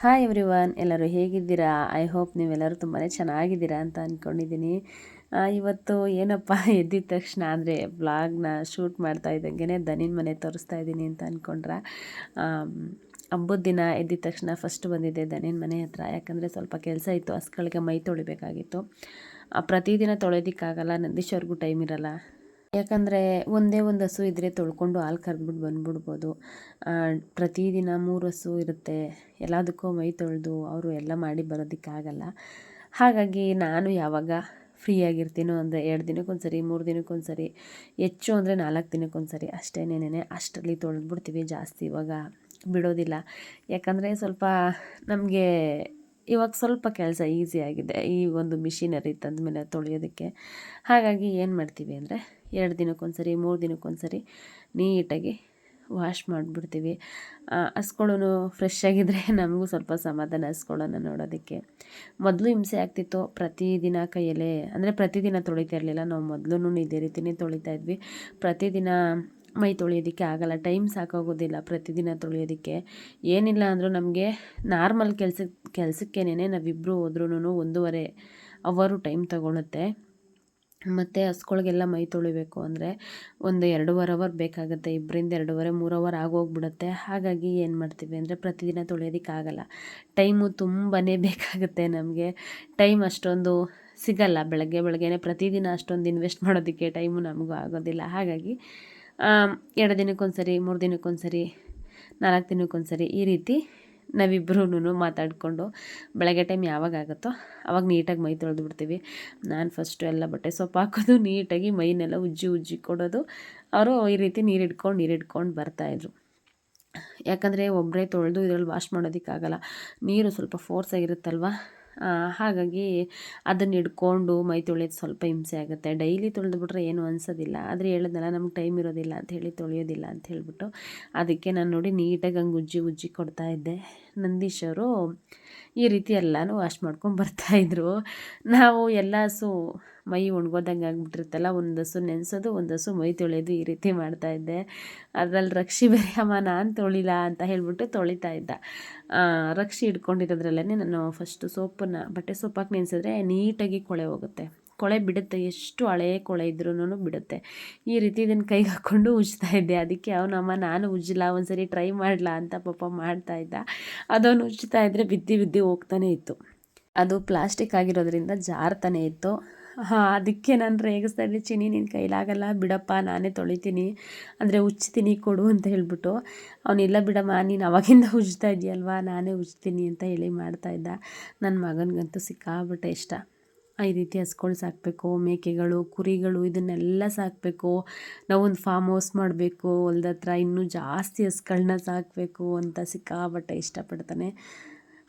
Hi everyone ಎಲ್ಲರೂ ಹೇಗಿದ್ದೀರಾ? I hope ನೀವೆಲ್ಲರೂ ತುಂಬಾ ಚೆನ್ನಾಗಿದ್ದೀರಾ ಅಂತ ಅಂದ್ಕೊಂಡಿದ್ದೀನಿ ಇವತ್ತು ಏನಪ್ಪ ಎದ್ದಿದ ತಕ್ಷಣ ಅಂದರೆ ಬ್ಲಾಗ್ನ ಶೂಟ್ ಮಾಡ್ತಾ ಇದ್ದಂಗೆ ದನಿನ ಮನೆ ತೋರಿಸ್ತಾ ಇದ್ದೀನಿ ಅಂತ ಅಂದ್ಕೊಂಡ್ರೆ ಹಬ್ಬದ ದಿನ ಎದ್ದಿದ ತಕ್ಷಣ ಫಸ್ಟ್ ಬಂದಿದ್ದೆ ದನಿನ ಮನೆ ಹತ್ರ. ಯಾಕಂದರೆ ಸ್ವಲ್ಪ ಕೆಲಸ ಇತ್ತು ಹಸ್ಗಳಿಗೆ ಮೈ ತೊಳಿಬೇಕಾಗಿತ್ತು. ಪ್ರತಿದಿನ ತೊಳೆಯೋದಕ್ಕಾಗಲ್ಲ ನಂದೀಶ್ವರ್ಗೂ ಟೈಮ್ ಇರಲ್ಲ. ಯಾಕಂದರೆ ಒಂದೇ ಒಂದು ಹಸು ಇದ್ದರೆ ತೊಳ್ಕೊಂಡು ಹಾಲು ಕರೆದ್ಬಿಟ್ಟು ಬಂದ್ಬಿಡ್ಬೋದು. ಪ್ರತಿದಿನ ಮೂರು ಹಸು ಇರುತ್ತೆ. ಎಲ್ಲದಕ್ಕೂ ಮೈ ತೊಳೆದು ಅವರು ಎಲ್ಲ ಮಾಡಿ ಬರೋದಕ್ಕಾಗಲ್ಲ. ಹಾಗಾಗಿ ನಾನು ಯಾವಾಗ ಫ್ರೀಯಾಗಿರ್ತೀನೋ ಅಂದರೆ ಎರಡು ದಿನಕ್ಕೊಂದು ಸರಿ ಮೂರು ದಿನಕ್ಕೊಂದು ಸರಿ ಹೆಚ್ಚು ಅಂದರೆ ನಾಲ್ಕು ದಿನಕ್ಕೊಂದು ಸರಿ ಅಷ್ಟೇನೇನೆ ಅಷ್ಟರಲ್ಲಿ ತೊಳೆದ್ಬಿಡ್ತೀವಿ ಜಾಸ್ತಿ ಇವಾಗ ಬಿಡೋದಿಲ್ಲ. ಯಾಕಂದರೆ ಸ್ವಲ್ಪ ನಮಗೆ ಇವಾಗ ಸ್ವಲ್ಪ ಕೆಲಸ ಈಸಿ ಆಗಿದೆ ಈ ಒಂದು ಮಿಷಿನರಿ ತಂದಮೇಲೆ ತೊಳೆಯೋದಕ್ಕೆ. ಹಾಗಾಗಿ ಏನು ಮಾಡ್ತೀವಿ ಅಂದರೆ ಎರಡು ದಿನಕ್ಕೊಂದ್ಸರಿ, ಮೂರು ದಿನಕ್ಕೊಂದ್ಸರಿ ನೀಟಾಗಿ ವಾಶ್ ಮಾಡಿಬಿಡ್ತೀವಿ. ಹಸ್ಕೊಳ್ಳೋನು ಫ್ರೆಶ್ ಆಗಿದ್ದರೆ ನಮಗೂ ಸ್ವಲ್ಪ ಸಮಾಧಾನ ಹಸ್ಕೊಳ್ಳೋಣ ನೋಡೋದಕ್ಕೆ. ಮೊದಲು ಹಿಂಸೆ ಆಗ್ತಿತ್ತು ಪ್ರತಿದಿನ ಕೈಯಲ್ಲಿ. ಅಂದರೆ ಪ್ರತಿದಿನ ತೊಳಿತಾ ಇರಲಿಲ್ಲ. ನಾವು ಮೊದಲು ಇದೇ ರೀತಿಯೇ ತೊಳಿತಾ ಇದ್ವಿ. ಪ್ರತಿದಿನ ಮೈ ತೊಳೆಯೋದಕ್ಕೆ ಆಗಲ್ಲ. ಟೈಮ್ ಸಾಕಾಗೋದಿಲ್ಲ ಪ್ರತಿದಿನ ತೊಳೆಯೋದಕ್ಕೆ. ಏನಿಲ್ಲ ಅಂದರೂ ನಮಗೆ ನಾರ್ಮಲ್ ಕೆಲಸ ಕೆಲಸಕ್ಕೇನೆ ನಾವಿಬ್ಬರು ಹೋದ್ರೂ ಒಂದೂವರೆ ಅವರು ಟೈಮ್ ತಗೊಳುತ್ತೆ. ಮತ್ತು ಹಸ್ಗಳಿಗೆಲ್ಲ ಮೈ ತೊಳಿಬೇಕು ಅಂದರೆ ಒಂದು ಎರಡೂವರೆ ಅವರ್ ಬೇಕಾಗುತ್ತೆ, ಇಬ್ಬರಿಂದ ಎರಡೂವರೆ, ಮೂರು ಅವರ್ ಆಗೋಗ್ಬಿಡುತ್ತೆ. ಹಾಗಾಗಿ ಏನು ಮಾಡ್ತೀವಿ ಅಂದರೆ ಪ್ರತಿದಿನ ತೊಳೆಯೋದಕ್ಕಾಗಲ್ಲ. ಟೈಮು ತುಂಬಾ ಬೇಕಾಗುತ್ತೆ ನಮಗೆ. ಟೈಮ್ ಅಷ್ಟೊಂದು ಸಿಗಲ್ಲ. ಬೆಳಗ್ಗೆ, ಬೆಳಗ್ಗೆನೇ ಪ್ರತಿದಿನ ಅಷ್ಟೊಂದು ಇನ್ವೆಸ್ಟ್ ಮಾಡೋದಕ್ಕೆ ಟೈಮು ನಮಗೂ ಆಗೋದಿಲ್ಲ. ಹಾಗಾಗಿ ಎರಡು ದಿನಕ್ಕೊಂದು ಸರಿ ಮೂರು ದಿನಕ್ಕೊಂದು ಸರಿ ನಾಲ್ಕು ದಿನಕ್ಕೊಂದು ಸರಿ ಈ ರೀತಿ ನಾವಿಬ್ಬರೂ ಮಾತಾಡಿಕೊಂಡು ಬೆಳಗ್ಗೆ ಟೈಮ್ ಯಾವಾಗ ಆಗುತ್ತೋ ಅವಾಗ ನೀಟಾಗಿ ಮೈ ತೊಳೆದು ಬಿಡ್ತೀವಿ. ನಾನು ಫಸ್ಟು ಎಲ್ಲ ಬಟ್ಟೆ ಸೊಪ್ಪು ಹಾಕೋದು, ನೀಟಾಗಿ ಮೈನೆಲ್ಲ ಉಜ್ಜಿ ಉಜ್ಜಿ ಕೊಡೋದು. ಅವರು ಈ ರೀತಿ ನೀರು ಹಿಡ್ಕೊಂಡು ನೀರು ಹಿಡ್ಕೊಂಡು ಬರ್ತಾಯಿದ್ರು ಯಾಕಂದರೆ ಒಬ್ಬರೇ ತೊಳೆದು ಇದರಲ್ಲಿ ವಾಶ್ ಮಾಡೋದಕ್ಕಾಗಲ್ಲ. ನೀರು ಸ್ವಲ್ಪ ಫೋರ್ಸ್ ಆಗಿರುತ್ತಲ್ವ? ಹಾಗಾಗಿ ಅದನ್ನು ಹಿಡ್ಕೊಂಡು ಮೈ ತೊಳೆಯೋದು ಸ್ವಲ್ಪ ಹಿಂಸೆ ಆಗುತ್ತೆ. ಡೈಲಿ ತೊಳೆದ್ಬಿಟ್ರೆ ಏನು ಅನಿಸೋದಿಲ್ಲ. ಆದರೆ ಹೇಳಿದ್ನಲ್ಲ, ನಮ್ಗೆ ಟೈಮ್ ಇರೋದಿಲ್ಲ ಅಂತ ಹೇಳಿ ತೊಳೆಯೋದಿಲ್ಲ ಅಂತ ಹೇಳಿಬಿಟ್ಟು ಅದಕ್ಕೆ ನಾನು ನೋಡಿ ನೀಟಾಗಿ ಹಂಗೆ ಉಜ್ಜಿ ಉಜ್ಜಿ ಕೊಡ್ತಾಯಿದ್ದೆ ನಂದೀಶ್ ಅವರು ಈ ರೀತಿ ಎಲ್ಲನೂ ವಾಶ್ ಮಾಡ್ಕೊಂಡು ಬರ್ತಾಯಿದ್ರು ನಾವು ಎಲ್ಲ ಹಸು ಮೈ ಒಣಗೋದಂಗೆ ಆಗ್ಬಿಟ್ಟಿರುತ್ತಲ್ಲ, ಒಂದು ಹಸು ನೆನೆಸೋದು, ಒಂದು ಮೈ ತೊಳೆಯೋದು ಈ ರೀತಿ ಮಾಡ್ತಾ ಇದ್ದೆ. ಅದರಲ್ಲಿ ರಕ್ಷಿ ಬೇರೆ ನಾನು ತೊಳಿಲ್ಲ ಅಂತ ಹೇಳಿಬಿಟ್ಟು ತೊಳಿತಾ ಇದ್ದ. ರಕ್ಷಿ ಹಿಡ್ಕೊಂಡಿರೋದ್ರಲ್ಲೇ ನಾನು ಫಸ್ಟು ಸೋಪನ್ನು, ಬಟ್ಟೆ ಸೋಪಾಕಿ ನೆನೆಸಿದ್ರೆ ನೀಟಾಗಿ ಕೊಳೆ ಹೋಗುತ್ತೆ. ಕೊಳೆ ಬಿಡುತ್ತೆ, ಎಷ್ಟು ಹಳೇ ಕೊಳೆ ಇದ್ರೂ ಬಿಡುತ್ತೆ. ಈ ರೀತಿ ಇದನ್ನು ಕೈಗೆ ಹಾಕ್ಕೊಂಡು ಉಜ್ತಾ ಇದ್ದೆ. ಅದಕ್ಕೆ ಅವನಮ್ಮ ನಾನು ಉಜ್ಜಿಲ್ಲ, ಒಂದ್ಸರಿ ಟ್ರೈ ಮಾಡಲ? ಅಂತ ಪಾಪ ಮಾಡ್ತಾ ಇದ್ದ. ಅದವನು ಉಜ್ತಾ ಇದ್ದರೆ ಬಿದ್ದಿ ಬಿದ್ದಿ ಹೋಗ್ತಾನೆ ಇತ್ತು. ಅದು ಪ್ಲಾಸ್ಟಿಕ್ ಆಗಿರೋದ್ರಿಂದ ಜಾರ್ತಾನೆ ಇತ್ತು. ಹಾಂ, ಅದಕ್ಕೆ ನಾನು ರೇಗಿಸ್ತಾ ಇದ್ದೆ. ಚಿನಿ ನಿನ್ನ ಕೈಲಾಗಲ್ಲ ಬಿಡಪ್ಪ, ನಾನೇ ತೊಳಿತೀನಿ. ಅಂದರೆ ಉಜ್ತೀನಿ, ಕೊಡು ಅಂತ ಹೇಳ್ಬಿಟ್ಟು. ಅವನಿಲ್ಲ ಬಿಡಮ್ಮ, ನೀನು ಅವಾಗಿಂದ ಉಜ್ತಾ ಇದೆಯಲ್ವಾ ನಾನೇ ಉಜ್ತೀನಿ ಅಂತ ಹೇಳಿ ಮಾಡ್ತಾಯಿದ್ದ ನನ್ನ ಮಗನಿಗಂತೂ ಸಿಕ್ಕಾಬಿಟ್ಟೆ ಇಷ್ಟ. ಈ ರೀತಿ ಹಸ್ಗಳು ಸಾಕಬೇಕು, ಮೇಕೆಗಳು, ಕುರಿಗಳು, ಇದನ್ನೆಲ್ಲ ಸಾಕಬೇಕು. ನಾವೊಂದು ಫಾರ್ಮ್ ಹೌಸ್ ಮಾಡಬೇಕು ಹೊಲ್ದ ಹತ್ರ ಇನ್ನೂ ಜಾಸ್ತಿ ಹಸ್ಗಳನ್ನ ಸಾಕಬೇಕು ಅಂತ ಸಿಕ್ಕಾಬಟ್ಟೆ ಇಷ್ಟಪಡ್ತಾನೆ.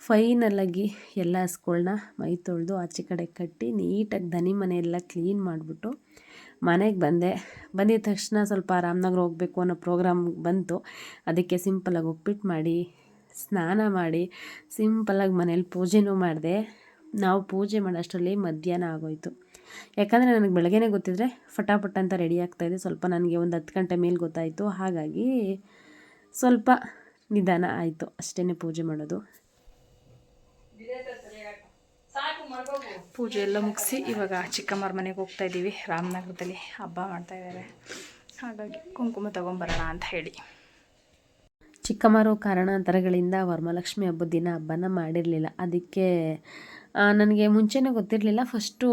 ಫೈನಲಾಗಿ ಎಲ್ಲ ಹಸ್ಗಳ್ನ ಮೈ ತೊಳೆದು ಆಚೆ ಕಡೆ ಕಟ್ಟಿ ನೀಟಾಗಿ ದನಿ ಮನೆಯೆಲ್ಲ ಕ್ಲೀನ್ ಮಾಡಿಬಿಟ್ಟು ಮನೆಗೆ ಬಂದೆ. ಬಂದಿದ ತಕ್ಷಣ ಸ್ವಲ್ಪ ರಾಮನಗರ ಹೋಗಬೇಕು ಅನ್ನೋ ಪ್ರೋಗ್ರಾಮ್ ಬಂತು. ಅದಕ್ಕೆ ಸಿಂಪಲಾಗಿ ಉಪ್ಪಿಟ್ಟು ಮಾಡಿ, ಸ್ನಾನ ಮಾಡಿ ಸಿಂಪಲಾಗಿ ಮನೇಲಿ ಪೂಜೆನೂ ಮಾಡಿದೆ. ನಾವು ಪೂಜೆ ಮಾಡೋಷ್ಟರಲ್ಲಿ ಮಧ್ಯಾಹ್ನ ಆಗೋಯಿತು. ಯಾಕಂದರೆ ನನಗೆ ಬೆಳಗ್ಗೆನೇ ಗೊತ್ತಿದ್ರೆ ಫಟಾಫಟ್ ಅಂತ ರೆಡಿ ಆಗ್ತಾಯಿದೆ ಸ್ವಲ್ಪ ನನಗೆ ಒಂದು ಹತ್ತು ಗಂಟೆ ಮೇಲೆ ಗೊತ್ತಾಯಿತು. ಹಾಗಾಗಿ ಸ್ವಲ್ಪ ನಿಧಾನ ಆಯಿತು ಅಷ್ಟೇ ಪೂಜೆ ಮಾಡೋದು. ಪೂಜೆ ಎಲ್ಲ ಮುಗಿಸಿ ಇವಾಗ ಚಿಕ್ಕಮ್ಮರ ಮನೆಗೆ ಹೋಗ್ತಾ ಇದ್ದೀವಿ. ರಾಮನಗರದಲ್ಲಿ ಹಬ್ಬ ಮಾಡ್ತಾ ಇದ್ದಾರೆ. ಹಾಗಾಗಿ ಕುಂಕುಮ ತಗೊಂಬರೋಣ ಅಂತ ಹೇಳಿ. ಚಿಕ್ಕಮ್ಮರು ಕಾರಣಾಂತರಗಳಿಂದ ವರಮಹಾಲಕ್ಷ್ಮಿ ಹಬ್ಬದ ದಿನ ಹಬ್ಬನ ಮಾಡಿರಲಿಲ್ಲ. ಅದಕ್ಕೆ ನನಗೆ ಮುಂಚೆನೇ ಗೊತ್ತಿರಲಿಲ್ಲ. ಫಸ್ಟು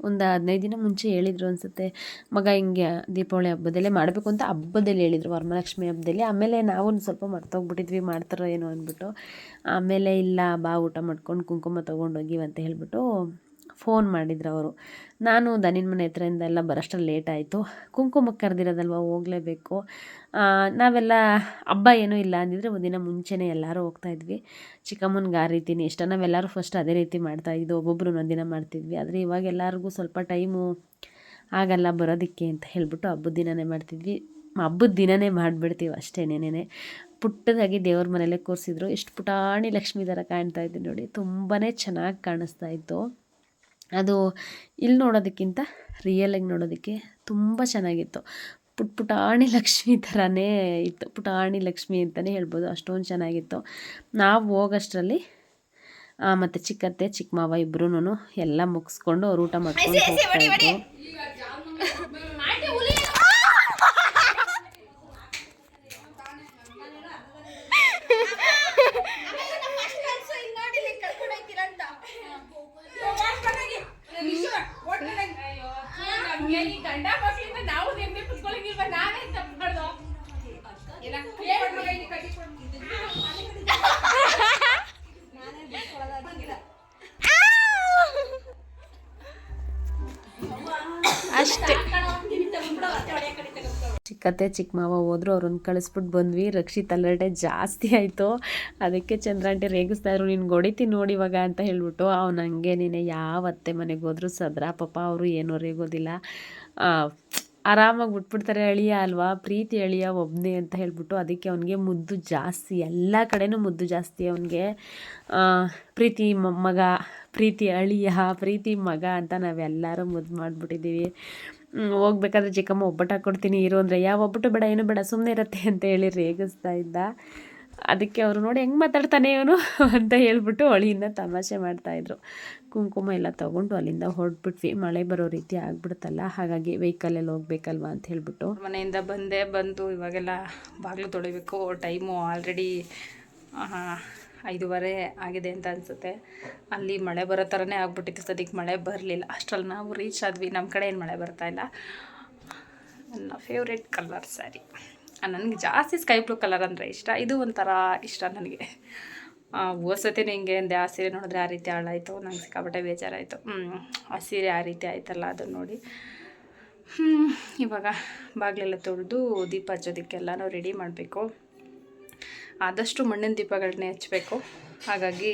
ಒಂದು ಹದಿನೈದು ದಿನ ಮುಂಚೆ ಹೇಳಿದರು ಅನಿಸುತ್ತೆ, ಮಗ, ಹಿಂಗೆ ದೀಪಾವಳಿ ಹಬ್ಬದಲ್ಲೇ ಮಾಡಬೇಕು ಅಂತ ಹಬ್ಬದಲ್ಲಿ ಹೇಳಿದರು, ವರಮಹಾಲಕ್ಷ್ಮಿ ಹಬ್ಬದಲ್ಲಿ. ಆಮೇಲೆ ನಾವು ಸ್ವಲ್ಪ ಮರ್ತೋಗ್ಬಿಟ್ಟಿದ್ವಿ, ಮಾಡ್ತಾರೋ ಏನೋ ಅಂದ್ಬಿಟ್ಟು. ಆಮೇಲೆ, ಇಲ್ಲ, ಬಾ, ಊಟ ಮಾಡ್ಕೊಂಡು ಕುಂಕುಮ ತೊಗೊಂಡೋಗಿವಂತ ಹೇಳಿಬಿಟ್ಟು ಫೋನ್ ಮಾಡಿದ್ರು ಅವರು. ನಾನು ದನಿನ ಮನೆ ಹತ್ರದಿಂದ ಎಲ್ಲ ಬರೋಷ್ಟರಲ್ಲಿ ಲೇಟ್ ಆಯಿತು. ಕುಂಕುಮಕ್ಕೆ ಕರೆದಿರೋದಲ್ವ, ಹೋಗಲೇಬೇಕು. ನಾವೆಲ್ಲ ಹಬ್ಬ ಏನೂ ಇಲ್ಲ ಅಂದಿದ್ರೆ ಒಂದಿನ ಮುಂಚೆನೇ ಎಲ್ಲರೂ ಹೋಗ್ತಾಯಿದ್ವಿ ಚಿಕ್ಕಮ್ಮನಿಗೆ ಆ ರೀತಿನೇ ಇಷ್ಟ ನಾವೆಲ್ಲರೂ ಫಸ್ಟ್ ಅದೇ ರೀತಿ ಮಾಡ್ತಾಯಿದ್ದು ಒಬ್ಬೊಬ್ಬರು ಒಂದಿನ ಮಾಡ್ತಿದ್ವಿ. ಆದರೆ ಇವಾಗ ಎಲ್ಲರಿಗೂ ಸ್ವಲ್ಪ ಟೈಮು ಆಗಲ್ಲ ಬರೋದಕ್ಕೆ ಅಂತ ಹೇಳಿಬಿಟ್ಟು ಹಬ್ಬದ ದಿನನೇ ಮಾಡ್ತಿದ್ವಿ. ಹಬ್ಬದ ದಿನನೇ ಮಾಡಿಬಿಡ್ತೀವಿ ಅಷ್ಟೇನೇನೆ ಪುಟ್ಟದಾಗಿ ದೇವ್ರ ಮನೇಲೆ ಕೂರಿಸಿದ್ರು. ಎಷ್ಟು ಪುಟಾಣಿ ಲಕ್ಷ್ಮೀ ಥರ ಕಾಣ್ತಾ ಇದ್ವಿ ನೋಡಿ. ತುಂಬಾ ಚೆನ್ನಾಗಿ ಕಾಣಿಸ್ತಾ ಇತ್ತು. ಅದು ಇಲ್ಲಿ ನೋಡೋದಕ್ಕಿಂತ ರಿಯಲಾಗಿ ನೋಡೋದಕ್ಕೆ ತುಂಬ ಚೆನ್ನಾಗಿತ್ತು. ಪುಟ್ ಪುಟಾಣಿ ಲಕ್ಷ್ಮಿ ಥರನೇ ಇತ್ತು. ಪುಟಾಣಿ ಲಕ್ಷ್ಮಿ ಅಂತಲೇ ಹೇಳ್ಬೋದು. ಅಷ್ಟೊಂದು ಚೆನ್ನಾಗಿತ್ತು. ನಾವು ಹೋಗೋಷ್ಟರಲ್ಲಿ ಮತ್ತು ಚಿಕ್ಕತ್ತೆ ಚಿಕ್ಕಮಾವ ಇಬ್ಬರೂ ಎಲ್ಲ ಮುಗಿಸ್ಕೊಂಡು ಅವ್ರು ಊಟ ಮಾಡ್ಕೊಂಡು ಹೋಗ್ತಾಯಿದ್ರು ಚಿಕ್ಕತ್ತೆ ಚಿಕ್ಕ ಮಾವ ಹೋದ್ರು, ಅವ್ರನ್ನ ಕಳಿಸ್ಬಿಟ್ಟು ಬಂದ್ವಿ. ರಕ್ಷಿತ್ ಅಲರ್ಟೆ ಜಾಸ್ತಿ ಆಯಿತು. ಅದಕ್ಕೆ ಚಂದ್ರಾಂಟಿ ರೇಗಿಸ್ತಾ ಇದ್ರು, ನೀನು ಹೊಡಿತೀನಿ ನೋಡಿ ಇವಾಗ ಅಂತ ಹೇಳ್ಬಿಟ್ಟು ಅವ್ನು ಹಂಗೆ, ನೀನೆ ಯಾವ ಅತ್ತೆ ಮನೆಗೆ ಹೋದ್ರು ಸದ್ರ? ಪಾಪ ಅವರು ಏನು ರೇಗೋದಿಲ್ಲ. ಆರಾಮಾಗಿ ಬಿಟ್ಬಿಡ್ತಾರೆ ಅಳಿಯ ಅಲ್ವಾ? ಪ್ರೀತಿ ಅಳಿಯ ಒಬ್ಬನೇ ಅಂತ ಹೇಳ್ಬಿಟ್ಟು ಅದಕ್ಕೆ ಅವನಿಗೆ ಮುದ್ದು ಜಾಸ್ತಿ, ಎಲ್ಲ ಕಡೆನೂ ಮುದ್ದು ಜಾಸ್ತಿ ಅವನಿಗೆ. ಪ್ರೀತಿ ಮಗ, ಪ್ರೀತಿ ಅಳಿಯ, ಪ್ರೀತಿ ಮಗ ಅಂತ ನಾವೆಲ್ಲರೂ ಮುದ್ದು ಮಾಡಿಬಿಟ್ಟಿದ್ದೀವಿ. ಹೋಗ್ಬೇಕಾದ್ರೆ ಚಿಕ್ಕಮ್ಮ ಒಬ್ಬಟ್ಟು ಹಾಕ್ಕೊಡ್ತೀನಿ, ಇರು ಅಂದರೆ ಯಾವ ಒಬ್ಬಟ್ಟು ಬೇಡ, ಏನು ಬೇಡ ಸುಮ್ಮನೆ ಇರತ್ತೆ ಅಂತ ಹೇಳಿ ರೇಗಿಸ್ತಾ ಇದ್ದ. ಅದಕ್ಕೆ ಅವರು ನೋಡಿ ಹೆಂಗೆ ಮಾತಾಡ್ತಾನೆ ಇವನು ಅಂತ ಹೇಳ್ಬಿಟ್ಟು ಅಳಿಯಿಂದ ತಮಾಷೆ ಮಾಡ್ತಾಯಿದ್ರು ಕುಂಕುಮ ಎಲ್ಲ ತೊಗೊಂಡು ಅಲ್ಲಿಂದ ಹೊರಟ್ಬಿಟ್ವಿ. ಮಳೆ ಬರೋ ರೀತಿ ಆಗ್ಬಿಡ್ತಲ್ಲ ಹಾಗಾಗಿ ವೆಹಿಕಲಲ್ಲಿ ಹೋಗ್ಬೇಕಲ್ವಾ ಅಂತ ಹೇಳ್ಬಿಟ್ಟು. ಮನೆಯಿಂದ ಬಂದೆ ಬಂದು ಇವಾಗೆಲ್ಲ ಬಾಗಿಲು ತೊಳಿಬೇಕು ಟೈಮು ಆಲ್ರೆಡಿ ಐದೂವರೆ ಆಗಿದೆ ಅಂತ ಅನಿಸುತ್ತೆ. ಅಲ್ಲಿ ಮಳೆ ಬರೋ ಥರನೇ ಆಗ್ಬಿಟ್ಟಿತ್ತು ಸದ್ಯಕ್ಕೆ. ಮಳೆ ಬರಲಿಲ್ಲ. ಅಷ್ಟರಲ್ಲಿ ನಾವು ರೀಚ್ ಆದ್ವಿ. ನಮ್ಮ ಕಡೆ ಏನು ಮಳೆ ಬರ್ತಾ ಇಲ್ಲ. ನನ್ನ ಫೇವ್ರೆಟ್ ಕಲರ್ ಸ್ಯಾರಿ ನನಗೆ ಜಾಸ್ತಿ ಸ್ಕೈ ಬ್ಲೂ ಕಲರ್ ಅಂದರೆ ಇಷ್ಟ. ಇದು ಒಂಥರ ಇಷ್ಟ ನನಗೆ. ಓಸತಿ ನಿಂಗೆ ಅಂದೆ. ಆ ಸೀರೆ ನೋಡಿದ್ರೆ ಆ ರೀತಿ ಹಾಳಾಯಿತು. ನಂಗೆ ಸಿಕ್ಕಾಪಟ್ಟೆ ಬೇಜಾರಾಯಿತು. ಆ ಸೀರೆ ಆ ರೀತಿ ಆಯ್ತಲ್ಲ ಅದನ್ನು ನೋಡಿ. ಇವಾಗ ಬಾಗಿಲೆಲ್ಲ ತೊಳೆದು ದೀಪ ಹಚ್ಚೋದಕ್ಕೆಲ್ಲನೂ ರೆಡಿ ಮಾಡಬೇಕು. ಆದಷ್ಟು ಮಣ್ಣಿನ ದೀಪಗಳನ್ನೇ ಹಚ್ಚಬೇಕು ಹಾಗಾಗಿ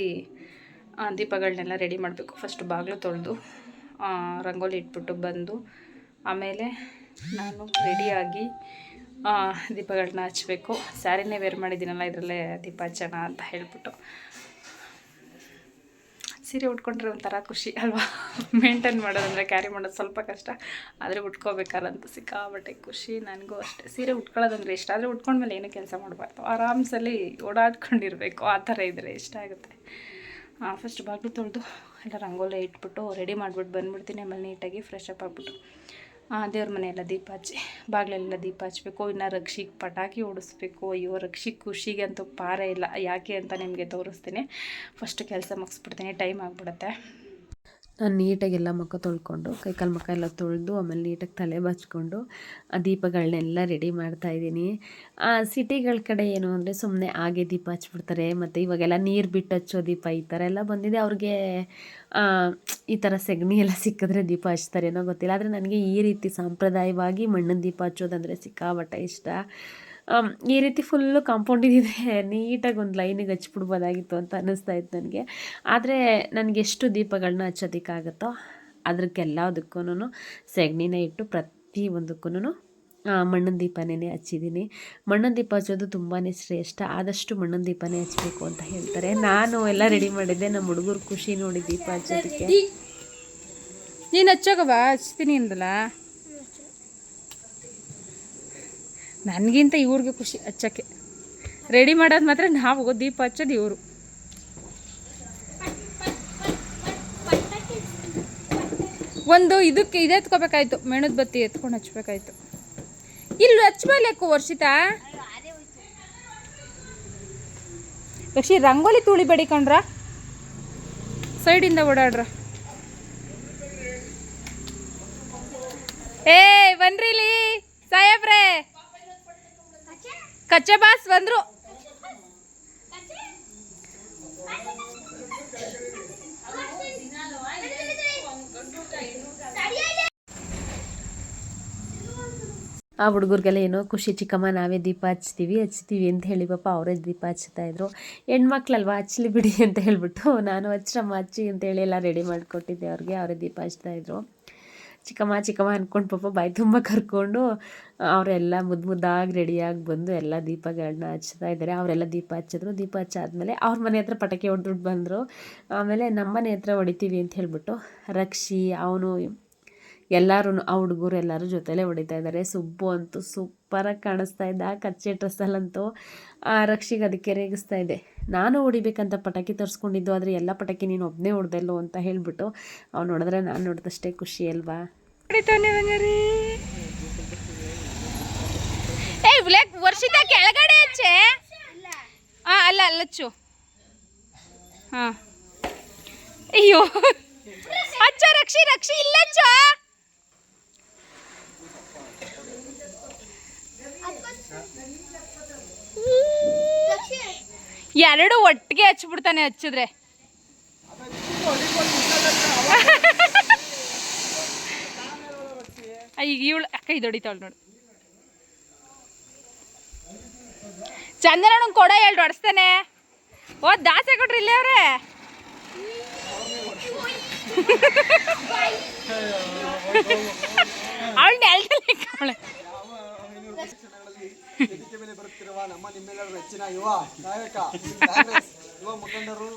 ದೀಪಗಳನ್ನೆಲ್ಲ ರೆಡಿ ಮಾಡಬೇಕು. ಫಸ್ಟ್ ಬಾಗಿಲು ತೊಳೆದು ರಂಗೋಲಿ ಇಟ್ಬಿಟ್ಟು ಬಂದು, ಆಮೇಲೆ ನಾನು ರೆಡಿಯಾಗಿ ದೀಪಗಳನ್ನ ಹಚ್ಚಬೇಕು ಸ್ಯಾರಿನೇ ವೇರ್ ಮಾಡಿದ್ದೀನಲ್ಲ, ಇದರಲ್ಲೇ ದೀಪ ಹಚ್ಚೋಣ ಅಂತ ಹೇಳ್ಬಿಟ್ಟು. ಸೀರೆ ಉಟ್ಕೊಂಡ್ರೆ ಒಂಥರ ಖುಷಿ ಅಲ್ವಾ? ಮೇಂಟೈನ್ ಮಾಡೋದಂದರೆ ಕ್ಯಾರಿ ಮಾಡೋದು ಸ್ವಲ್ಪ ಕಷ್ಟ. ಆದರೆ ಉಟ್ಕೋಬೇಕಾದಂತ ಸಿಕ್ಕಾಬಟ್ಟೆ ಖುಷಿ ನನಗೂ ಅಷ್ಟೇ. ಸೀರೆ ಉಟ್ಕೊಳ್ಳೋದಂದ್ರೆ ಇಷ್ಟ. ಆದರೆ ಉಟ್ಕೊಂಡ್ಮೇಲೆ ಏನು ಕೆಲಸ ಮಾಡಬಾರ್ದು. ಆರಾಮ್ಸಲ್ಲಿ ಓಡಾಡ್ಕೊಂಡಿರಬೇಕು. ಆ ಥರ ಇದ್ದರೆ ಇಷ್ಟ ಆಗುತ್ತೆ. ಫಸ್ಟ್ ಬಾಗಿಲು ತೊಳೆದು ಎಲ್ಲ ರಂಗೋಲೆ ಇಟ್ಬಿಟ್ಟು ರೆಡಿ ಮಾಡಿಬಿಟ್ಟು ಬಂದ್ಬಿಡ್ತೀನಿ. ಆಮೇಲೆ ನೀಟಾಗಿ ಫ್ರೆಶ್ ಅಪ್ ಆಗಿಬಿಟ್ಟು. ದೇವ್ರ ಮನೆಯೆಲ್ಲ ದೀಪ ಹಚ್ಚಿ, ಬಾಗಿಲೆಲ್ಲ ದೀಪ ಹಚ್ಚಬೇಕು ಇನ್ನು ರಕ್ಷಿಗೆ ಪಟಾಕಿ ಹೊಡಿಸ್ಬೇಕು, ಅಯ್ಯೋ ರಕ್ಷಿ ಖುಷಿಗೆ ಅಂತೂ ಪಾರೇ ಇಲ್ಲ. ಯಾಕೆ ಅಂತ ನಿಮಗೆ ತೋರಿಸ್ತೀನಿ. ಫಸ್ಟ್ ಕೆಲಸ ಮುಗಿಸ್ಬಿಡ್ತೀನಿ ಟೈಮ್ ಆಗಿಬಿಡುತ್ತೆ. ನಾನು ನೀಟಾಗಿ ಎಲ್ಲ ಮುಖ ತೊಳ್ಕೊಂಡು, ಕೈಕಾಲು ಮುಖ ಎಲ್ಲ ತೊಳೆದು, ಆಮೇಲೆ ನೀಟಾಗಿ ತಲೆ ಬಚ್ಕೊಂಡು, ಆ ದೀಪಗಳನ್ನೆಲ್ಲ ರೆಡಿ ಮಾಡ್ತಾಯಿದ್ದೀನಿ ಸಿಟಿಗಳ ಕಡೆ ಏನು ಅಂದರೆ ಸುಮ್ಮನೆ ಹಾಗೆ ದೀಪ ಹಚ್ಬಿಡ್ತಾರೆ, ಮತ್ತು ಇವಾಗೆಲ್ಲ ನೀರು ಬಿಟ್ಟು ಹಚ್ಚೋ ದೀಪ ಈ ಥರ ಎಲ್ಲ ಬಂದಿದೆ. ಅವ್ರಿಗೆ ಈ ಥರ ಸೆಗಣಿ ಎಲ್ಲ ಸಿಕ್ಕಿದ್ರೆ ದೀಪ ಹಚ್ತಾರೆ ಏನೋ ಗೊತ್ತಿಲ್ಲ. ಆದರೆ ನನಗೆ ಈ ರೀತಿ ಸಾಂಪ್ರದಾಯವಾಗಿ ಮಣ್ಣಿನ ದೀಪ ಹಚ್ಚೋದಂದರೆ ಸಿಕ್ಕಾಬಟ್ಟೆ ಇಷ್ಟ. ಈ ರೀತಿ ಫುಲ್ಲು ಕಾಂಪೌಂಡ್ ಇದ್ದಿದ್ರೆ ನೀಟಾಗಿ ಒಂದು ಲೈನಿಗೆ ಹಚ್ಬಿಡ್ಬೋದಾಗಿತ್ತು ಅಂತ ಅನ್ನಿಸ್ತಾ ಇತ್ತು ನನಗೆ. ಆದರೆ ನನಗೆ ಎಷ್ಟು ದೀಪಗಳನ್ನ ಹಚ್ಚೋದಕ್ಕಾಗುತ್ತೋ ಅದಕ್ಕೆಲ್ಲದಕ್ಕೂ ಸೆಗಣಿನ ಇಟ್ಟು ಪ್ರತಿ ಒಂದಕ್ಕೂ ಮಣ್ಣಿನ ದೀಪನೇ ಹಚ್ಚಿದ್ದೀನಿ ಮಣ್ಣಿನ ದೀಪ ಹಚ್ಚೋದು ತುಂಬಾ ಶ್ರೇಷ್ಠ. ಆದಷ್ಟು ಮಣ್ಣಿನ ದೀಪನೇ ಹಚ್ಚಬೇಕು ಅಂತ ಹೇಳ್ತಾರೆ. ನಾನು ಎಲ್ಲ ರೆಡಿ ಮಾಡಿದ್ದೆ. ನಮ್ಮ ಹುಡುಗರು ಖುಷಿ ನೋಡಿ ದೀಪ ಹಚ್ಚೋದಕ್ಕೆ. ನೀನು ಹಚ್ಚೋಗವಾ ಹಚ್ತೀನಿ ಅಂದಲ್ಲ ನನಗಿಂತ ಇವ್ರಿಗೆ ಖುಷಿ ಹಚ್ಚೋಕ್ಕೆ ರೆಡಿ ಮಾಡೋದು ಮಾತ್ರ ನಾವು, ದೀಪ ಹಚ್ಚೋದು ಇವರು. ಒಂದು ಇದಕ್ಕೆ ಇದು ಎತ್ಕೋಬೇಕಾಯ್ತು, ಮೆಣದ ಬತ್ತಿ ಎತ್ಕೊಂಡು ಹಚ್ಬೇಕಾಯ್ತು. ಇಲ್ಲಿ ಹಚ್ಬಾರ್ಲೇಕು ವರ್ಷಿತಾ? ಲಕ್ಷಿ ರಂಗೋಲಿ ತುಳಿ ಬಡಿಕೊಂಡ್ರ ಸೈಡಿಂದ ಓಡಾಡ್ರ. ಏ ಬನ್ರಿ ಸಾಹೇಬ್ರೇ ಸಾಹೇಬ್ರೆ ಕಚ್ಚೆ ಬಾಸ್ ಬಂದ್ರು. ಆ ಹುಡುಗರಿಗೆಲ್ಲ ಏನೋ ಖುಷಿ ಚಿಕ್ಕಮ್ಮ, ನಾವೇ ದೀಪ ಹಚ್ತೀವಿ ಹಚ್ತೀವಿ ಅಂತ ಹೇಳಿ ಪಾಪ ಅವರೇ ದೀಪ ಹಚ್ತಾ ಇದ್ರು. ಹೆಣ್ಮಕ್ಳಲ್ವಾ, ಹಚ್ಲಿ ಬಿಡಿ ಅಂತ ಹೇಳ್ಬಿಟ್ಟು ನಾನು ಹಚ್ರಮ್ಮ, ಹಚ್ಚಿ ಅಂತ ಹೇಳಿ ಎಲ್ಲ ರೆಡಿ ಮಾಡಿಕೊಟ್ಟಿದ್ದೆ ಅವ್ರಿಗೆ, ಅವರೇ ದೀಪ ಹಚ್ತಾ ಇದ್ರು. ಚಿಕ್ಕಮ್ಮ ಚಿಕ್ಕಮ್ಮ ಅಂದ್ಕೊಂಡು ಪಾಪ ಬಾಯಿ ತುಂಬ ಕರ್ಕೊಂಡು, ಅವರೆಲ್ಲ ಮುದ್ದು ಮುದ್ದಾಗಿ ರೆಡಿಯಾಗಿ ಬಂದು ಎಲ್ಲ ದೀಪಗಳನ್ನ ಹಚ್ತಾ ಇದ್ದಾರೆ ಅವರೆಲ್ಲ ದೀಪ ಹಚ್ಚಿದ್ರು. ದೀಪ ಹಚ್ಚಾದ್ಮೇಲೆ ಅವ್ರ ಮನೆ ಹತ್ರ ಪಟಾಕಿ ಹೊಡೆದ್ಬಿಟ್ಟು ಬಂದರು. ಆಮೇಲೆ ನಮ್ಮ ಮನೆ ಹತ್ರ ಹೊಡಿತೀವಿ ಅಂತ ಹೇಳ್ಬಿಟ್ಟು ರಕ್ಷಿ, ಅವನು ಎಲ್ಲರೂ ಆ ಹುಡುಗರು ಎಲ್ಲರೂ ಜೊತೆಲೇ ಹೊಡಿತಾ ಇದ್ದಾರೆ ಸುಬ್ಬು ಅಂತೂ ಸೂಪರಾಗಿ ಕಾಣಿಸ್ತಾ ಇದ್ದ ಕಚ್ಚೆ ಡ್ರೆಸ್ಸಲ್ಲಂತೂ ಆ ರಕ್ಷಿಗೆ ಅದಕ್ಕೆ ರೇಗಿಸ್ತಾ ಇದೆ. ನಾನು ಹೊಡಿಬೇಕಂತ ಪಟಾಕಿ ತರಿಸ್ಕೊಂಡಿದ್ದು, ಆದರೆ ಎಲ್ಲ ಪಟಾಕಿ ನೀನು ಒಬ್ಬನೇ ಹೊಡೆದಲ್ಲೋ ಅಂತ ಹೇಳಿಬಿಟ್ಟು ಅವ್ನು ನೋಡಿದ್ರೆ ನಾನು ನೋಡಿದಷ್ಟೇ ಖುಷಿ ಅಲ್ವಾ? ವರ್ಷಿತ ಕೆಳಗಡೆ ಅಚ್ಚೆ ಹಾಂ ಅಲ್ಲ, ಅಲ್ಲಚ್ಚು. ಹಾಂ. ಅಯ್ಯೋ. ಅಚ್ಚ, ರಕ್ಷಿ ರಕ್ಷಿ, ಇಲ್ಲಚ್ಚ. ಎರಡು ಒಟ್ಟಿಗೆ ಹಚ್ಬಿಡ್ತಾನೆ ಹಚ್ಚಿದ್ರೆ. ಈಗ ಇವಳು ಅಕ್ಕ ಇದು ಹೊಡಿತಾವಳು ನೋಡು. ಚಂದನ ಕೊಡ ಎರಡು ಹೊಡಿಸ್ತಾನೆ. ಓ ದಾಸೆ ಕೊಟ್ರಿ ಇಲ್ಲೇ ಅವ್ರೆ. ಅವಳು ನೆಲ್ದಲ್ಲಿ ಬರುತ್ತಿರುವ ನಮ್ಮ ನಿಮ್ಮೆಲ್ಲರ ಹೆಚ್ಚಿನ ಯುವ ನಾಯಕ ಕಾಂಗ್ರೆಸ್ ಯುವ ಮುಖಂಡರು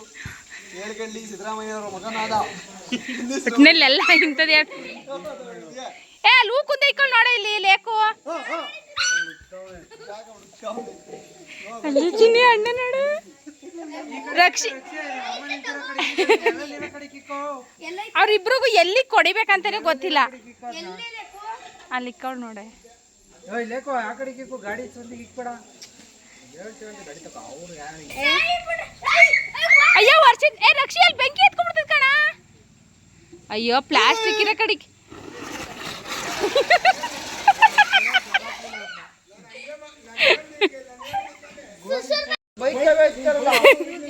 ಏಳ್ಗಳ್ಳಿ ಸಿದ್ದರಾಮಯ್ಯವರ ಮಗನಾದ ಒಟ್ನಲ್ಲೆಲ್ಲ ಇಂಥದ್ದು ಏ ಲೂ ಕುಂದ ಇಕ್ಕೊಂಡು ನೋಡ ಇಲ್ಲಿ ಲೇಕು ಅಲ್ಲಿ ಚಿನ್ನಿ ಅಣ್ಣ ನೋಡು. ರಕ್ಷಿ ಅವ್ರಿಬ್ರಿಗೂ ಎಲ್ಲಿ ಕೊಡಿಬೇಕಂತಾನೆ ಗೊತ್ತಿಲ್ಲ. ಅಲ್ಲಿ ಇಕ್ಕೊಂಡು ನೋಡೆ. ಲೇಕೋ, ಆ ಕಡೆ ಕಿಕ್ಕೋ ಗಾಡಿ ಸಂದಿಗೆ ಇಕ್ಬೇಡ ಅಯ್ಯೋ ವರ್ಷದ ಏ, ರಕ್ಷಿ, ಅಲ್ಲಿ ಬೆಂಕಿ ಎತ್ಕೊಂಡ್ಬಿಡ್ತದ ಕಣ. ಅಯ್ಯೋ, ಪ್ಲಾಸ್ಟಿಕ್ ಇರೋ ಕಡೆಗೆ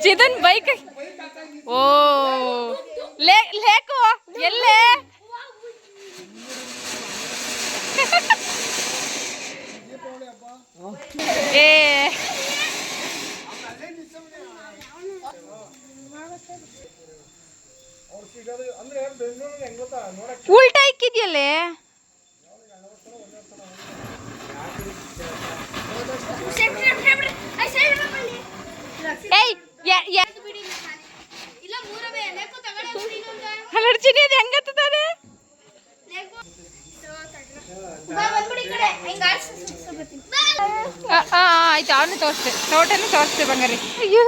ಚಿದನ್ ಬೈಕ್ ಓ ಲೇ ಲೇಕು ಎಲ್ಲೇ ಏ ಉಲ್ಟಾ ಇಕ್ಕಿದ್ಯಲ್ಲೇ ಏಯ್ ಯ- ಯ- ಅಲರ್ಜಿನಿ ಅದು ಹೆಂಗತ್ತದೆ ಆಯ್ತು ಅವನು ತೋರಿಸ್ತೆ ತೋಟನೂ ತೋರಿಸ್ತೆ ಬಂಗಾರಿ. ಅಯ್ಯೋ.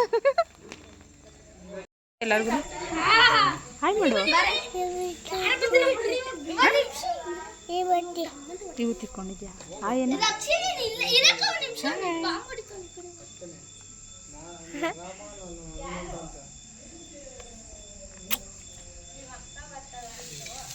ಎಲ್ಲರಿಗೂ? ಹಾಯ್ ಮಾಡು ಇವು ತಿಕ್ಕೊಂಡಿದ್ಯಾ ಹಾಯ್ ಏನು?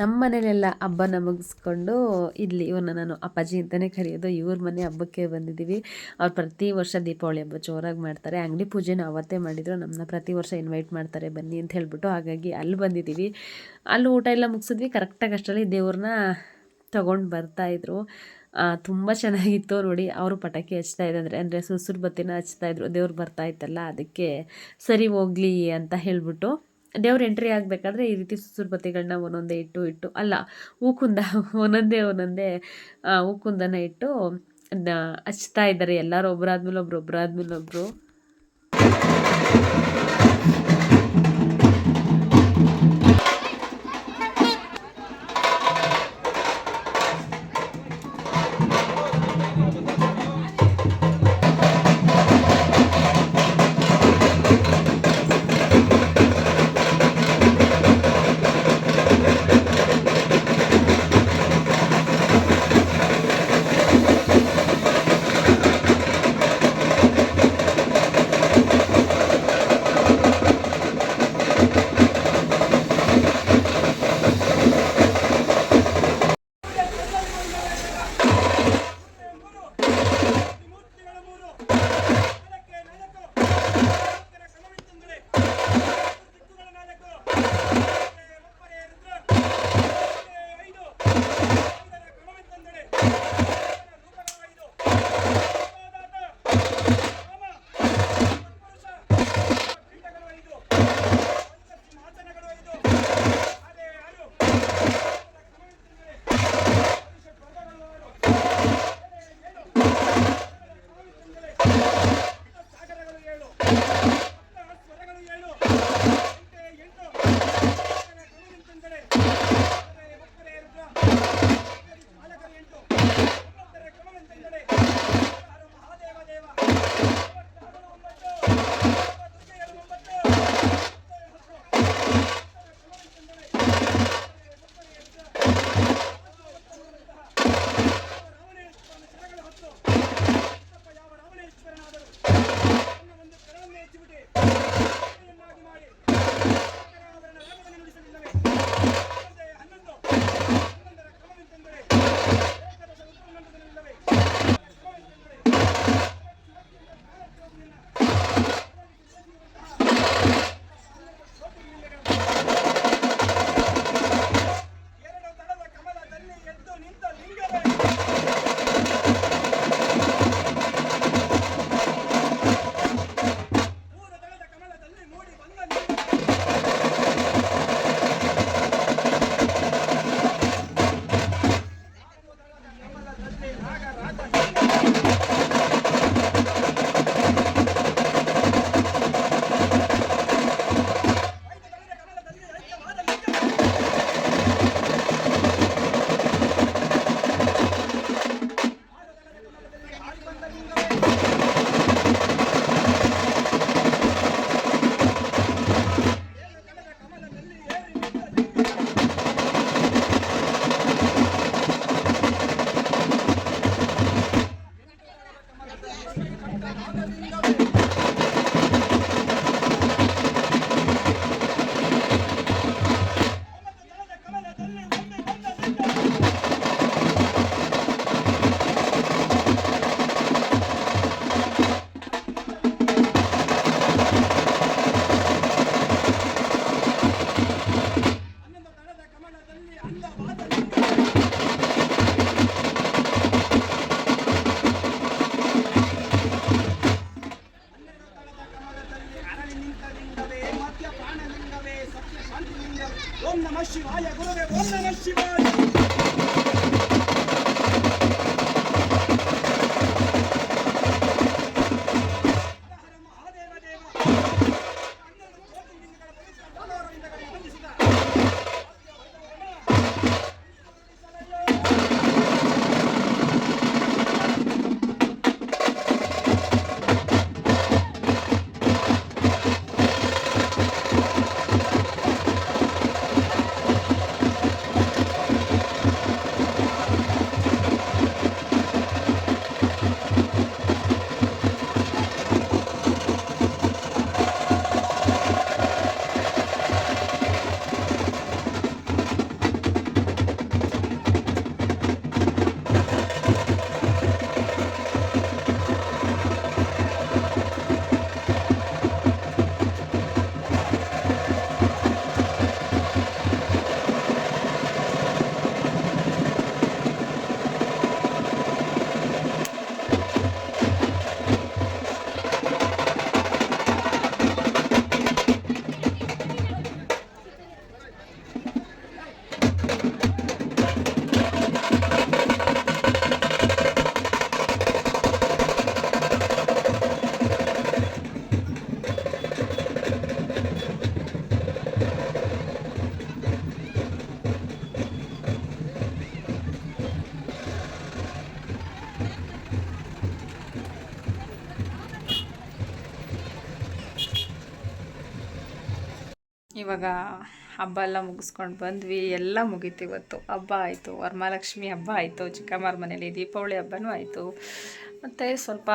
ನಮ್ಮ ಮನೇಲೆಲ್ಲ ಹಬ್ಬನ ಮುಗಿಸ್ಕೊಂಡು ಇಲ್ಲಿ ಇವನ್ನ ನಾನು ಅಪ್ಪಾಜಿ ಅಂತಲೇ ಕರೆಯೋದು. ಇವ್ರ ಮನೆ ಹಬ್ಬಕ್ಕೆ ಬಂದಿದ್ದೀವಿ. ಅವ್ರು ಪ್ರತಿ ವರ್ಷ ದೀಪಾವಳಿ ಹಬ್ಬ ಜೋರಾಗಿ ಮಾಡ್ತಾರೆ. ಅಂಗಡಿ ಪೂಜೆನ ಅವತ್ತೇ ಮಾಡಿದ್ರು. ನಮ್ಮನ್ನ ಪ್ರತಿ ವರ್ಷ ಇನ್ವೈಟ್ ಮಾಡ್ತಾರೆ, ಬನ್ನಿ ಅಂತ ಹೇಳ್ಬಿಟ್ಟು ಹಾಗಾಗಿ ಅಲ್ಲಿ ಬಂದಿದ್ದೀವಿ. ಅಲ್ಲಿ ಊಟ ಎಲ್ಲ ಮುಗಿಸಿದ್ವಿ. ಕರೆಕ್ಟಾಗಿ ಅಷ್ಟರಲ್ಲಿ ದೇವ್ರನ್ನ ತೊಗೊಂಡು ಬರ್ತಾಯಿದ್ರು ತುಂಬ ಚೆನ್ನಾಗಿತ್ತು ನೋಡಿ. ಅವರು ಪಟಾಕಿ ಹಚ್ತಾ ಇದ್ದಾರೆ ಅಂದರೆ ಸುಸುರು ಬತ್ತಿನ ಹಚ್ತಾಯಿದ್ರು ದೇವ್ರು ಬರ್ತಾ ಇತ್ತಲ್ಲ, ಅದಕ್ಕೆ ಸರಿ ಹೋಗ್ಲಿ ಅಂತ ಹೇಳ್ಬಿಟ್ಟು ದೇವ್ರ ಎಂಟ್ರಿ ಆಗಬೇಕಾದ್ರೆ ಈ ರೀತಿ ಸುಸುರ್ಪತಿಗಳನ್ನ ಒಂದೊಂದೇ ಇಟ್ಟು ಇಟ್ಟು, ಅಲ್ಲ, ಹೂಕುಂದ ಒಂದೊಂದೇ ಒಂದೊಂದೇ ಹೂಕುಂದನ ಇಟ್ಟು ಹಚ್ತಾ ಇದ್ದಾರೆ. ಎಲ್ಲರೂ ಒಬ್ಬರಾದ್ಮೇಲೆ ಒಬ್ರು ಒಬ್ಬರಾದ್ಮೇಲೆ ಒಬ್ಬರು ಹಬ್ಬ ಎಲ್ಲ ಮುಗಿಸ್ಕೊಂಡು ಬಂದ್ವಿ. ಎಲ್ಲ ಮುಗೀತು ಇವತ್ತು. ಹಬ್ಬ ಆಯಿತು. ವರಮಹಾಲಕ್ಷ್ಮಿ ಹಬ್ಬ ಆಯಿತು. ಚಿಕ್ಕಮ್ಮರ ಮನೇಲಿ ದೀಪಾವಳಿ ಹಬ್ಬನೂ ಆಯಿತು. ಮತ್ತು ಸ್ವಲ್ಪ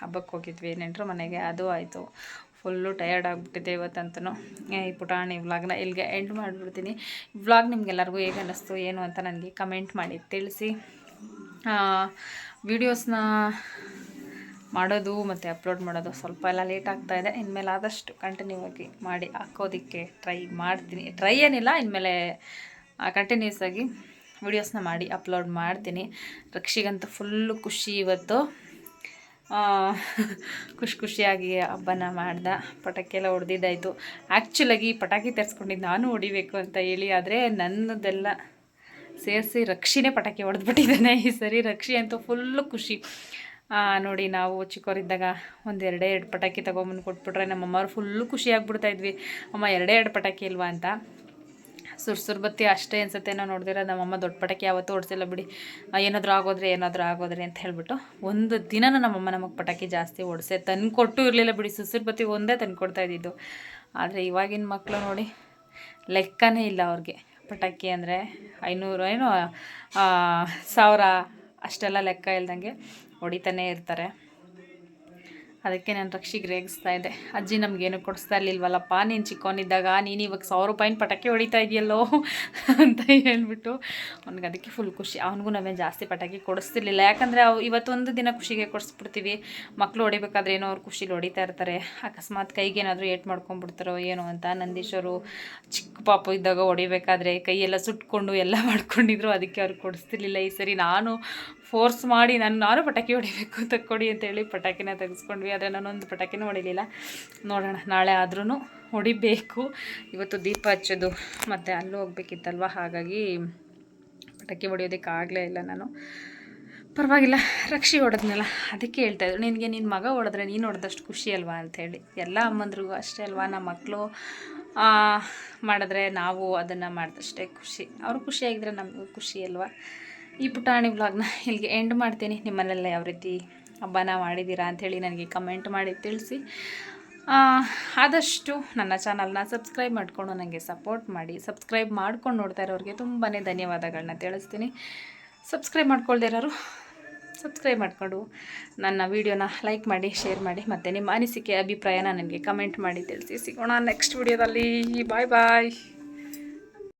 ಹಬ್ಬಕ್ಕೆ ಹೋಗಿದ್ವಿ. ನೆಂಟರ ಮನೆಗೆ ಅದು ಆಯಿತು. ಫುಲ್ಲು ಟಯರ್ಡ್ ಆಗಿಬಿಟ್ಟಿದೆ ಇವತ್ತಂತೂ ಈ ಪುಟಾಣಿ ವ್ಲಾಗ್ನ ಇಲ್ಲಿಗೆ ಎಂಡ್ ಮಾಡಿಬಿಡ್ತೀನಿ. ವ್ಲಾಗ್ ನಿಮಗೆಲ್ಲರಿಗೂ ಹೇಗೆ ಅನ್ನಿಸ್ತು, ಏನು ಅಂತ ನನಗೆ ಕಮೆಂಟ್ ಮಾಡಿ ತಿಳಿಸಿ. ವೀಡಿಯೋಸ್ನ ಮಾಡೋದು ಮತ್ತು ಅಪ್ಲೋಡ್ ಮಾಡೋದು ಸ್ವಲ್ಪ ಎಲ್ಲ ಲೇಟ್ ಆಗ್ತಾ ಇದೆ. ಇನ್ಮೇಲೆ ಆದಷ್ಟು ಕಂಟಿನ್ಯೂ ಆಗಿ ಮಾಡಿ ಹಾಕೋದಕ್ಕೆ ಟ್ರೈ ಮಾಡ್ತೀನಿ. ಟ್ರೈ ಏನಿಲ್ಲ, ಇನ್ಮೇಲೆ ಕಂಟಿನ್ಯೂಸ್ ಆಗಿ ವಿಡಿಯೋಸ್ನ ಮಾಡಿ ಅಪ್ಲೋಡ್ ಮಾಡ್ತೀನಿ. ರಕ್ಷಿಗಂತೂ ಫುಲ್ಲು ಖುಷಿ ಇವತ್ತು. ಖುಷಿ ಖುಷಿಯಾಗಿ ಹಬ್ಬನ ಮಾಡ್ದೆ. ಪಟಾಕಿ ಎಲ್ಲ ಹೊಡೆದಿದ್ದಾಯಿತು ಆ್ಯಕ್ಚುಲಾಗಿ ಪಟಾಕಿ ತರಿಸ್ಕೊಂಡಿದ್ದು ನಾನು ಹೊಡಿಬೇಕು ಅಂತ ಹೇಳಿ, ಆದರೆ ನನ್ನದೆಲ್ಲ ಸೇರಿಸಿ ರಕ್ಷಿನೇ ಪಟಾಕಿ ಹೊಡೆದ್ಬಿಟ್ಟಿದ್ದಾನೆ. ಈ ಸರಿ ರಕ್ಷಿ ಅಂತೂ ಫುಲ್ಲು ಖುಷಿ. ನೋಡಿ, ನಾವು ಚಿಕ್ಕವರಿದ್ದಾಗ ಒಂದು ಎರಡೇ ಎರಡು ಪಟಾಕಿ ತೊಗೊಂಬಂದು ಕೊಟ್ಬಿಟ್ರೆ ನಮ್ಮಮ್ಮವ್ರು ಫುಲ್ಲು ಖುಷಿ ಇದ್ವಿ. ಅಮ್ಮ, ಎರಡೇ ಎರಡು ಪಟಾಕಿ ಇಲ್ವಾ ಅಂತ? ಸುರ್ ಸುರ್ ಬತ್ತಿ ಅಷ್ಟೇ ಅನ್ಸುತ್ತೆ. ನಾವು ನೋಡಿದ್ರೆ ನಮ್ಮಮ್ಮ ದೊಡ್ಡ ಪಟಾಕಿ ಯಾವತ್ತೂ ಓಡಿಸಿಲ್ಲ ಬಿಡಿ. ಏನಾದರೂ ಆಗೋದ್ರೆ ಏನಾದರೂ ಆಗೋದ್ರೆ ಅಂತ ಹೇಳ್ಬಿಟ್ಟು ಒಂದು ದಿನನೂ ನಮ್ಮಮ್ಮ ನಮಗೆ ಪಟಾಕಿ ಜಾಸ್ತಿ ಓಡಿಸೆ ತಂದು ಕೊಟ್ಟು ಇರಲಿಲ್ಲ ಬಿಡಿ. ಸುಸುರ್ ಬತ್ತಿ ಒಂದೇ ತಂದು ಕೊಡ್ತಾ ಇದ್ದಿದ್ದು. ಆದರೆ ಇವಾಗಿನ ಮಕ್ಕಳು ನೋಡಿ, ಲೆಕ್ಕನೇ ಇಲ್ಲ ಅವ್ರಿಗೆ. ಪಟಾಕಿ ಅಂದರೆ ಐನೂರು, ಏನೋ ಸಾವಿರ ಅಷ್ಟೆಲ್ಲ ಲೆಕ್ಕ ಇಲ್ದಂಗೆ. ಹೊಡಿತಾನೆ ಇರ್ತಾರೆ. ಅದಕ್ಕೆ ನಾನು ರಕ್ಷಿಗೆ ರೇಗಿಸ್ತಾ ಇದ್ದೆ. ಅಜ್ಜಿ ನಮಗೇನು ಕೊಡಿಸ್ತಾ ಇರಲಿಲ್ವಲ್ಲಪ್ಪ, ನೀನು ಚಿಕ್ಕವನಿದ್ದಾಗ ನೀನು ಇವಾಗ ಸಾವಿರ ರೂಪಾಯಿನ ಪಟಾಕಿ ಹೊಡಿತಾ ಇದೆಯಲ್ಲೋ ಅಂತ ಹೇಳ್ಬಿಟ್ಟು ಅವ್ನಿಗೆ ಅದಕ್ಕೆ ಫುಲ್ ಖುಷಿ. ಅವನಿಗೂ ನಾವೇನು ಜಾಸ್ತಿ ಪಟಾಕಿ ಕೊಡಿಸ್ತಿರ್ಲಿಲ್ಲ. ಯಾಕಂದರೆ ಅವು ಇವತ್ತೊಂದು ದಿನ ಖುಷಿಗೆ ಕೊಡಿಸ್ಬಿಡ್ತೀವಿ. ಮಕ್ಕಳು ಹೊಡಿಬೇಕಾದ್ರೆ ಏನೋ ಅವ್ರು ಖುಷಿಲಿ ಹೊಡಿತಾ ಇರ್ತಾರೆ. ಅಕಸ್ಮಾತ್ ಕೈಗೆ ಏನಾದರೂ ಏಟ್ ಮಾಡ್ಕೊಂಡ್ಬಿಡ್ತಾರೋ ಏನೋ ಅಂತ ನಂದೀಶರು ಚಿಕ್ಕ ಪಾಪು ಇದ್ದಾಗ ಹೊಡಿಬೇಕಾದ್ರೆ ಕೈಯೆಲ್ಲ ಸುಟ್ಕೊಂಡು ಎಲ್ಲ ಮಾಡ್ಕೊಂಡಿದ್ರು, ಅದಕ್ಕೆ ಅವ್ರಿಗೆ ಕೊಡಿಸ್ತಿರ್ಲಿಲ್ಲ. ಈ ಸರಿ ನಾನು ಫೋರ್ಸ್ ಮಾಡಿ ನಾನು ನಾನು ಪಟಾಕಿ ಹೊಡಿಬೇಕು ತಕ್ಕೊಡಿ ಅಂತೇಳಿ ಪಟಾಕಿನ ತೆಗೆಸ್ಕೊಂಡ್ವಿ. ಆದರೆ ನಾನೊಂದು ಪಟಾಕಿನೂ ಹೊಡಿಲಿಲ್ಲ. ನೋಡೋಣ, ನಾಳೆ ಆದ್ರೂ ಹೊಡಿಬೇಕು. ಇವತ್ತು ದೀಪ ಹಚ್ಚೋದು. ಮತ್ತು ಅಲ್ಲೂ ಹೋಗ್ಬೇಕಿತ್ತಲ್ವ? ಹಾಗಾಗಿ ಪಟಾಕಿ ಹೊಡಿಯೋದಕ್ಕೆ ಆಗಲೇ ಇಲ್ಲ ನಾನು. ಪರವಾಗಿಲ್ಲ, ರಕ್ಷಿ ಹೊಡೆದ್ನಲ್ಲ, ಅದಕ್ಕೆ ಹೇಳ್ತಾ ಇದ್ರು ನಿನಗೆ ನಿನ್ನ ಮಗ ಹೊಡೆದ್ರೆ ನೀನು ಹೊಡೆದಷ್ಟು ಖುಷಿ ಅಲ್ವಾ ಅಂಥೇಳಿ ಎಲ್ಲ ಅಮ್ಮಂದ್ರಿಗೂ ಅಷ್ಟೇ ಅಲ್ವಾ? ನಮ್ಮ ಮಕ್ಕಳು ಮಾಡಿದ್ರೆ ನಾವು ಅದನ್ನು ಮಾಡಿದಷ್ಟೇ ಖುಷಿ. ಅವರು ಖುಷಿಯಾಗಿದ್ರೆ ನಮಗೂ ಖುಷಿ ಅಲ್ವಾ? ಈ ಪುಟಾಣಿ ವ್ಲಾಗ್ನ ಇಲ್ಲಿಗೆ ಎಂಡ್ ಮಾಡ್ತೀನಿ. ನಿಮ್ಮಲ್ಲೆಲ್ಲ ಯಾವ ರೀತಿ ಹಬ್ಬನ ಮಾಡಿದ್ದೀರಾ ಅಂಥೇಳಿ ನನಗೆ ಕಮೆಂಟ್ ಮಾಡಿ ತಿಳಿಸಿ. ಆದಷ್ಟು ನನ್ನ ಚಾನಲ್ನ ಸಬ್ಸ್ಕ್ರೈಬ್ ಮಾಡಿಕೊಂಡು ನನಗೆ ಸಪೋರ್ಟ್ ಮಾಡಿ. ಸಬ್ಸ್ಕ್ರೈಬ್ ಮಾಡ್ಕೊಂಡು ನೋಡ್ತಾ ಇರೋರಿಗೆ ತುಂಬಾ ಧನ್ಯವಾದಗಳನ್ನ ತಿಳಿಸ್ತೀನಿ. ಸಬ್ಸ್ಕ್ರೈಬ್ ಮಾಡ್ಕೊಳ್ದೇ ಇರೋರು ಸಬ್ಸ್ಕ್ರೈಬ್ ಮಾಡಿಕೊಂಡು ನನ್ನ ವೀಡಿಯೋನ ಲೈಕ್ ಮಾಡಿ ಶೇರ್ ಮಾಡಿ ಮತ್ತು ನಿಮ್ಮ ಅನಿಸಿಕೆ, ಅಭಿಪ್ರಾಯನ ನನಗೆ ಕಮೆಂಟ್ ಮಾಡಿ ತಿಳಿಸಿ. ಸಿಗೋಣ ನೆಕ್ಸ್ಟ್ ವೀಡಿಯೋದಲ್ಲಿ ಬಾಯ್ ಬಾಯ್